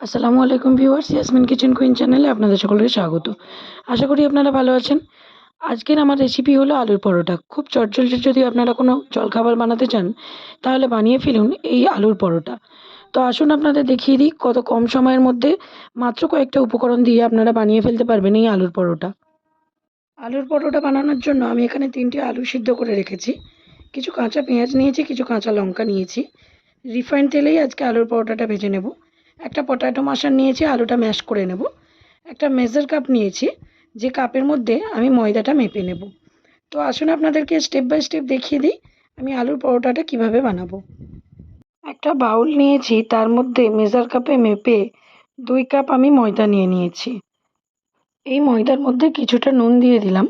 আসসালামু আলাইকুম viewers Yasmin kitchen queen চ্যানেলে আপনাদের সকলকে স্বাগত। আশা করি আপনারা ভালো আছেন। আজকের আমার রেসিপি হলো আলুর পরোটা। খুব চটজলদি যদি আপনারা কোনো জলখাবার বানাতে চান, তাহলে বানিয়ে ফেলুন এই আলুর পরোটা। তো আসুন আপনাদের দেখিয়ে দিই, কত কম সময়ের মধ্যে মাত্র কয়েকটা উপকরণ দিয়ে আপনারা বানিয়ে ফেলতে পারবেন এই আলুর পরোটা। আলুর পরোটা বানানোর জন্য আমি এখানে তিনটে আলু সিদ্ধ করে রেখেছি। কিছু কাঁচা পেঁয়াজ নিয়েছি, কিছু কাঁচা লঙ্কা নিয়েছি। রিফাইন্ড তেলেই আজকে আলুর পরোটাটা ভেজে নেব। একটা পটাটো মাশার নিয়েছি, আলুটা ম্যাশ করে নেব। একটা মেজার কাপ নিয়েছি, যে কাপের মধ্যে আমি ময়দাটা মেপে নেব। তো আসুন আপনাদেরকে স্টেপ বাই স্টেপ দেখিয়ে দিই, আমি আলুর পরোটাটা কীভাবে বানাবো। একটা বাউল নিয়েছি, তার মধ্যে মেজার কাপে মেপে দুই কাপ আমি ময়দা নিয়ে নিয়েছি। এই ময়দার মধ্যে কিছুটা নুন দিয়ে দিলাম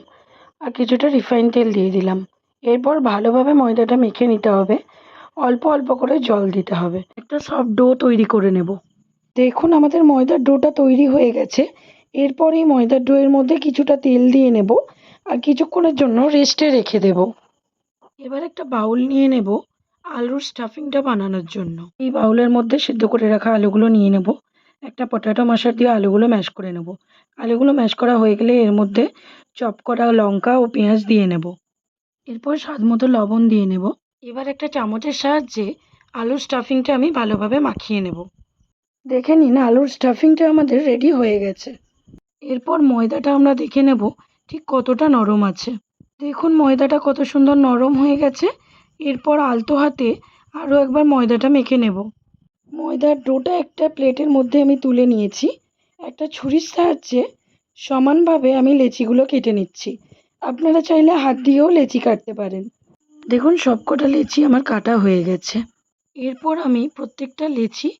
আর কিছুটা রিফাইন তেল দিয়ে দিলাম। এরপর ভালোভাবে ময়দাটা মেখে নিতে হবে। অল্প অল্প করে জল দিতে হবে। একটা সফট ডো তৈরি করে নেব। দেখুন, আমাদের ময়দার ডোটা তৈরি হয়ে গেছে। এরপর এই ময়দার ডোয়ের মধ্যে কিছুটা তেল দিয়ে নেব আর কিছুক্ষণের জন্য রেস্টে রেখে দেব। এবার একটা বাউল নিয়ে নেব আলুর স্টাফিংটা বানানোর জন্য। এই বাউলের মধ্যে সিদ্ধ করে রাখা আলুগুলো নিয়ে নেব। একটা পটাটো মাশার দিয়ে আলুগুলো ম্যাশ করে নেব। আলুগুলো ম্যাশ করা হয়ে গেলে এর মধ্যে চপ করা লঙ্কা ও পেঁয়াজ দিয়ে নেব। এরপর স্বাদ মতো লবণ দিয়ে নেব। এবার একটা চামচের সাহায্যে আলুর স্টাফিংটা আমি ভালোভাবে মাখিয়ে নেব। দেখে নিন, আলুর স্টাফিংটা আমাদের রেডি হয়ে গেছে। এরপর ময়দাটা আমরা দেখে নেব, ঠিক কতটা নরম আছে। দেখুন ময়দাটা কত সুন্দর নরম হয়ে গেছে। এরপর আলতো হাতে আরও একবার ময়দাটা মেখে নেব। ময়দার ডোটা একটা প্লেটের মধ্যে আমি তুলে নিয়েছি। একটা ছুরির সাহায্যে সমানভাবে আমি লেচিগুলো কেটে নিচ্ছি। আপনারা চাইলে হাত দিয়েও লেচি কাটতে পারেন। দেখুন সবকটা লেচি আমার কাটা হয়ে গেছে। এরপর আমি প্রত্যেকটা লেচি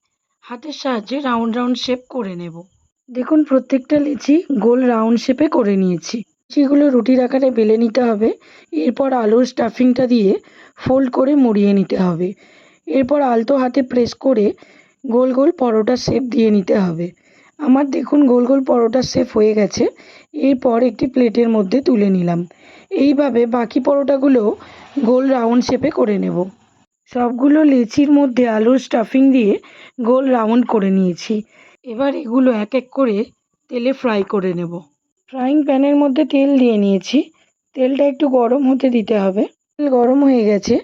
হাতের সাহায্যে রাউন্ড রাউন্ড শেপ করে নেব। দেখুন, প্রত্যেকটা লিচি গোল রাউন্ড শেপে করে নিয়েছি। লিচিগুলো রুটির আকারে বেলে নিতে হবে। এরপর আলুর স্টাফিংটা দিয়ে ফোল্ড করে মুড়িয়ে নিতে হবে। এরপর আলতো হাতে প্রেস করে গোল গোল পরোটা শেপ দিয়ে নিতে হবে। আমার দেখুন, গোল গোল পরোটা শেপ হয়ে গেছে। এরপর একটি প্লেটের মধ্যে তুলে নিলাম। এইভাবে বাকি পরোটাগুলো গোল রাউন্ড শেপে করে নেব। সবগুলো লেচির মধ্যে আলুর স্টাফিং দিয়ে গোল রাউন্ড করে নিয়েছি। এবার এগুলো এক এক করে তেলে ফ্রাই করে নেব। ফ্রাইং প্যানের মধ্যে তেল দিয়ে নিয়েছি। তেলটা একটু গরম হতে দিতে হবে। তেল গরম হয়ে গেছে।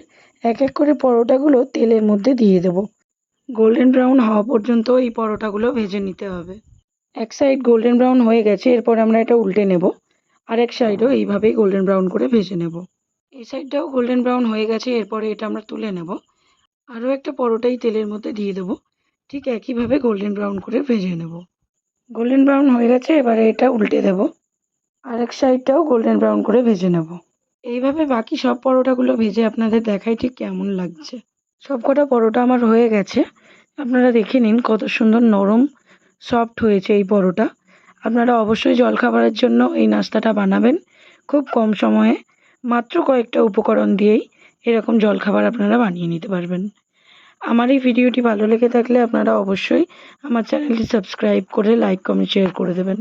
এক এক করে পরোটাগুলো তেলের মধ্যে দিয়ে দেব। গোল্ডেন ব্রাউন হওয়া পর্যন্ত এই পরোটাগুলো ভেজে নিতে হবে। এক সাইড গোল্ডেন ব্রাউন হয়ে গেছে। এরপর আমরা এটা উল্টে নেব। আর এক সাইডও এইভাবেই গোল্ডেন ব্রাউন করে ভেজে নেব। এই সাইডটাও গোল্ডেন ব্রাউন হয়ে গেছে, এরপরে এটা আমরা তুলে নেব। আরও একটা পরোটাই তেলের মধ্যে দিয়ে দেবো। ঠিক একইভাবে গোল্ডেন ব্রাউন করে ভেজে নেব। গোল্ডেন ব্রাউন হয়ে গেছে, এবারে এটা উল্টে দেব। আরেক সাইডটাও গোল্ডেন ব্রাউন করে ভেজে নেব। এইভাবে বাকি সব পরোটাগুলো ভেজে আপনাদের দেখাই ঠিক কেমন লাগছে। সব কটা পরোটা আমার হয়ে গেছে। আপনারা দেখে নিন কত সুন্দর নরম সফট হয়েছে এই পরোটা। আপনারা অবশ্যই জলখাবারের জন্য এই নাস্তাটা বানাবেন। খুব কম সময়ে মাত্র কয়েকটা উপকরণ দিয়েই এরকম জলখাবার আপনারা বানিয়ে নিতে পারবেন। আমার এই ভিডিওটি ভালো লেগে থাকলে আপনারা অবশ্যই আমার চ্যানেলটি সাবস্ক্রাইব করে লাইক, কমেন্ট শেয়ার করে দেবেন।